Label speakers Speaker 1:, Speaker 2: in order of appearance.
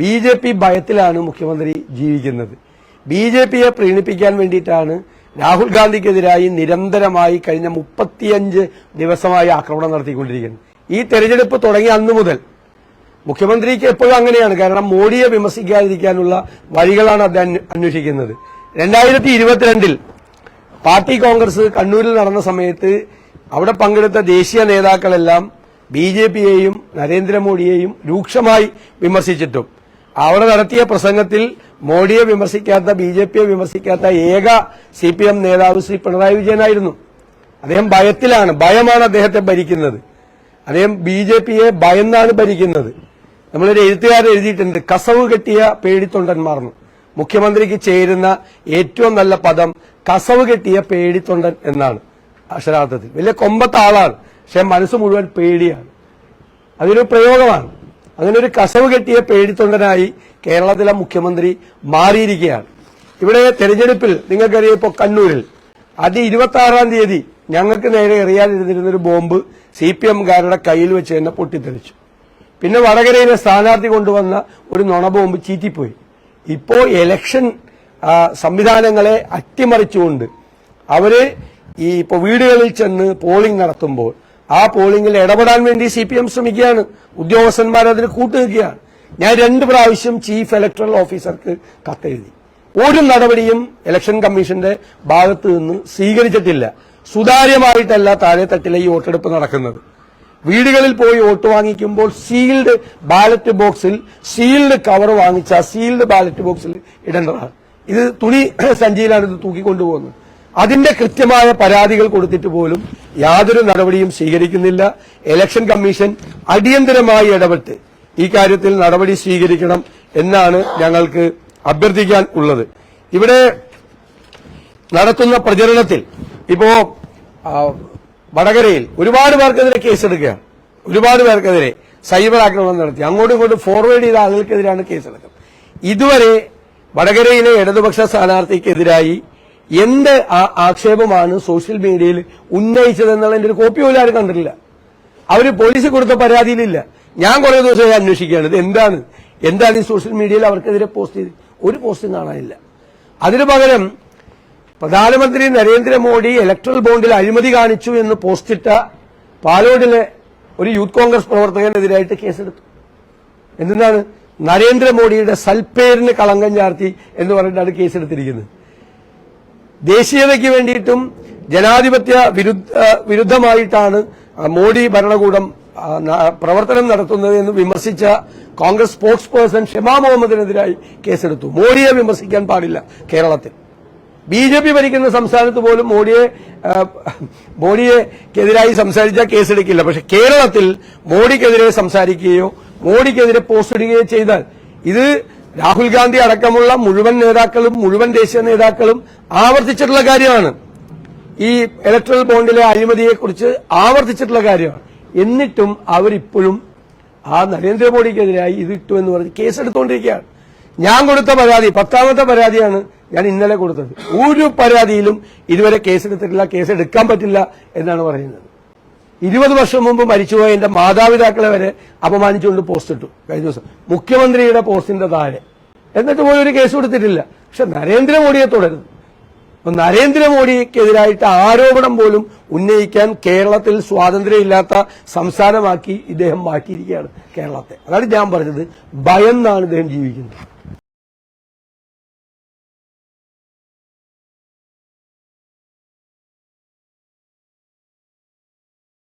Speaker 1: B J P ഭയത്തിലാണ് മുഖ്യമന്ത്രി ജീവിക്കുന്നത്. B J പിയെ പ്രീണിപ്പിക്കാൻ വേണ്ടിയിട്ടാണ് രാഹുൽ ഗാന്ധിക്കെതിരായി നിരന്തരമായി കഴിഞ്ഞ മുപ്പത്തിയഞ്ച് ദിവസമായി ആക്രമണം നടത്തിക്കൊണ്ടിരിക്കുന്നത്. ഈ തെരഞ്ഞെടുപ്പ് തുടങ്ങിയ അന്നു മുതൽ മുഖ്യമന്ത്രിക്ക് എപ്പോഴും അങ്ങനെയാണ്. കാരണം മോഡിയെ വിമർശിക്കാതിരിക്കാനുള്ള വഴികളാണ് അദ്ദേഹം അന്വേഷിക്കുന്നത്. രണ്ടായിരത്തി ഇരുപത്തിരണ്ടിൽ പാർട്ടി കോൺഗ്രസ് കണ്ണൂരിൽ നടന്ന സമയത്ത് അവിടെ പങ്കെടുത്ത ദേശീയ നേതാക്കളെല്ലാം ബി ജെ പിയെയും നരേന്ദ്രമോദിയെയും രൂക്ഷമായി വിമർശിച്ചിട്ടും അവിടെ നടത്തിയ പ്രസംഗത്തിൽ മോഡിയെ വിമർശിക്കാത്ത ബി ജെ പിയെ വിമർശിക്കാത്ത ഏക സി പി എം നേതാവ് ശ്രീ പിണറായി വിജയനായിരുന്നു. അദ്ദേഹം ഭയത്തിലാണ് ഭയമാണ് അദ്ദേഹത്തെ ഭരിക്കുന്നത്. അദ്ദേഹം ബി ജെ പിയെ ഭയന്നാണ് ഭരിക്കുന്നത്. നമ്മളൊരു എഴുത്തുകാരൻ എഴുതിയിട്ടുണ്ട് കസവ് കെട്ടിയ പേടിത്തൊണ്ടന്മാർന്നു. മുഖ്യമന്ത്രിക്ക് ചേരുന്ന ഏറ്റവും നല്ല പദം കസവ് കെട്ടിയ പേടിത്തൊണ്ടൻ എന്നാണ് അക്ഷരാർത്ഥത്തിൽ. വലിയ കൊമ്പത്താളാണ് പക്ഷെ മനസ്സ് മുഴുവൻ പേടിയാണ്. അതൊരു പ്രയോഗമാണ്. അങ്ങനെ ഒരു കസവ് കെട്ടിയ പേടിത്തൊണ്ടനായി കേരളത്തിലെ മുഖ്യമന്ത്രി മാറിയിരിക്കുകയാണ്. ഇവിടെ തെരഞ്ഞെടുപ്പിൽ നിങ്ങൾക്കറിയാം ഇപ്പോൾ കണ്ണൂരിൽ. അത് ഇരുപത്തി ആറാം തീയതി ഞങ്ങൾക്ക് നേരെ എറിയാനിരുന്നിരുന്ന ഒരു ബോംബ് സി പി എംകാരുടെ കയ്യിൽ വെച്ച് തന്നെ പൊട്ടിത്തെറിച്ചു. പിന്നെ വടകരയിലെ സ്ഥാനാർത്ഥി കൊണ്ടുവന്ന ഒരു നുണ ബോംബ് ചീറ്റിപ്പോയി. ഇപ്പോൾ എലക്ഷൻ സംവിധാനങ്ങളെ അട്ടിമറിച്ചുകൊണ്ട് അവർ ഈ ഇപ്പോൾ വീടുകളിൽ ചെന്ന് പോളിംഗ് നടത്തുമ്പോൾ ആ പോളിംഗിൽ ഇടപെടാൻ വേണ്ടി സി പി എം ശ്രമിക്കുകയാണ്. ഉദ്യോഗസ്ഥന്മാർ അതിന് കൂട്ടുനിൽക്കുകയാണ്. ഞാൻ രണ്ട് പ്രാവശ്യം ചീഫ് ഇലക്ടറൽ ഓഫീസർക്ക് കത്തെഴുതി. ഒരു നടപടിയും ഇലക്ഷൻ കമ്മീഷന്റെ ഭാഗത്ത് നിന്ന് സ്വീകരിച്ചിട്ടില്ല. സുതാര്യമായിട്ടല്ല താഴെത്തട്ടിലെ ഈ വോട്ടെടുപ്പ് നടക്കുന്നത്. വീടുകളിൽ പോയി വോട്ട് വാങ്ങിക്കുമ്പോൾ സീൽഡ് ബാലറ്റ് ബോക്സിൽ സീൽഡ് കവർ വാങ്ങിച്ച സീൽഡ് ബാലറ്റ് ബോക്സിൽ ഇടേണ്ടതാണ്. ഇത് തുണി സഞ്ചിയിലാണ് ഇത് തൂക്കിക്കൊണ്ടുപോകുന്നത്. അതിന്റെ കൃത്യമായ പരാതികൾ കൊടുത്തിട്ട് പോലും യാതൊരു നടപടിയും സ്വീകരിക്കുന്നില്ല. ഇലക്ഷൻ കമ്മീഷൻ അടിയന്തരമായി ഇടപെട്ട് ഈ കാര്യത്തിൽ നടപടി സ്വീകരിക്കണം എന്നാണ് ഞങ്ങൾക്ക് അഭ്യർത്ഥിക്കാൻ ഉള്ളത്. ഇവിടെ നടത്തുന്ന പ്രചരണത്തിൽ ഇപ്പോ വടകരയിൽ ഒരുപാട് പേർക്കെതിരെ കേസെടുക്കുകയാണ്. ഒരുപാട് പേർക്കെതിരെ സൈബർ ആക്രമണം നടത്തി. അങ്ങോട്ടും ഇങ്ങോട്ടും ഫോർവേഡ് ചെയ്ത ആളുകൾക്കെതിരാണ് കേസെടുക്കുന്നത്. ഇതുവരെ വടകരയിലെ ഇടതുപക്ഷ സ്ഥാനാർത്ഥിക്കെതിരായി എന്ത് ആക്ഷേപമാണ് സോഷ്യൽ മീഡിയയിൽ ഉന്നയിച്ചതെന്നുള്ളതിന്റെ ഒരു കോപ്പി പോലും ആരും കണ്ടിട്ടില്ല. അവർ പോലീസ് കൊടുത്ത പരാതിയിലില്ല. ഞാൻ കുറെ ദിവസമായി അന്വേഷിക്കുകയാണ്. ഇത് എന്താണ്? എന്താണ് ഈ സോഷ്യൽ മീഡിയയിൽ അവർക്കെതിരെ പോസ്റ്റ് ചെയ്ത് ഒരു പോസ്റ്റും കാണാനില്ല. അതിനു പകരം പ്രധാനമന്ത്രി നരേന്ദ്രമോദി ഇലക്ട്രൽ ബോണ്ടിൽ അഴിമതി കാണിച്ചു എന്ന് പോസ്റ്റിട്ട പാലോടിലെ ഒരു യൂത്ത് കോൺഗ്രസ് പ്രവർത്തകനെതിരായിട്ട് കേസെടുത്തു. എന്തിനാണ്? നരേന്ദ്രമോദിയുടെ സൽപ്പേരിന് കളങ്കം ചാർത്തി എന്ന് പറഞ്ഞിട്ടാണ് കേസെടുത്തിരിക്കുന്നത്. ദേശീയതയ്ക്ക് വേണ്ടിയിട്ടും ജനാധിപത്യ വിരുദ്ധ വിരുദ്ധമായിട്ടാണ് മോഡി ഭരണകൂടം പ്രവർത്തനം നടത്തുന്നത് എന്ന് വിമർശിച്ച കോൺഗ്രസ് സ്പോർട്സ് പേഴ്സൺ ഷെമാ മുഹമ്മദിനെതിരായി കേസെടുത്തു. മോഡിയെ വിമർശിക്കാൻ പാടില്ല കേരളത്തിൽ. ബി ജെ പി ഭരിക്കുന്ന സംസ്ഥാനത്ത് പോലും മോഡിയെ മോഡിയെക്കെതിരായി സംസാരിച്ചാൽ കേസെടുക്കില്ല. പക്ഷെ കേരളത്തിൽ മോഡിക്കെതിരെ സംസാരിക്കുകയോ മോഡിക്കെതിരെ പോസ്റ്റ് ഇടുകയോ ചെയ്താൽ ഇത് രാഹുൽ ഗാന്ധി അടക്കമുള്ള മുഴുവൻ നേതാക്കളും മുഴുവൻ ദേശീയ നേതാക്കളും ആവർത്തിച്ചിട്ടുള്ള കാര്യമാണ്. ഈ ഇലക്ട്രൽ ബോണ്ടിലെ അഴിമതിയെക്കുറിച്ച് ആവർത്തിച്ചിട്ടുള്ള കാര്യമാണ്. എന്നിട്ടും അവരിപ്പോഴും ആ നരേന്ദ്രമോദിക്കെതിരായി ഇത് ഇട്ടു എന്ന് പറഞ്ഞ് കേസെടുത്തുകൊണ്ടിരിക്കുകയാണ് ഞാൻ കൊടുത്ത പരാതി പത്താമത്തെ പരാതിയാണ് ഞാൻ ഇന്നലെ കൊടുത്തത്. ഒരു പരാതിയിലും ഇതുവരെ കേസെടുത്തിട്ടില്ല കേസെടുക്കാൻ പറ്റില്ല എന്നാണ് പറയുന്നത്. ഇരുപത് വർഷം മുമ്പ് മരിച്ചുപോയ എന്റെ മാതാപിതാക്കളെ വരെ അപമാനിച്ചുകൊണ്ട് പോസ്റ്റ് ഇട്ടു കഴിഞ്ഞ ദിവസം. മുഖ്യമന്ത്രിയുടെ പോസ്റ്റിന്റെ താഴെ. എന്നിട്ട് പോയി ഒരു കേസ് കൊടുത്തിട്ടില്ല. പക്ഷെ നരേന്ദ്രമോദിയെ തുടരുന്നു. അപ്പൊ നരേന്ദ്രമോദിക്കെതിരായിട്ട് ആരോപണം പോലും ഉന്നയിക്കാൻ കേരളത്തിൽ സ്വാതന്ത്ര്യമില്ലാത്ത സംസ്ഥാനമാക്കി ഇദ്ദേഹം മാറ്റിയിരിക്കുകയാണ് കേരളത്തെ. അതാണ് ഞാൻ പറഞ്ഞത്. ഭയന്നാണ് ഇദ്ദേഹം ജീവിക്കുന്നത്.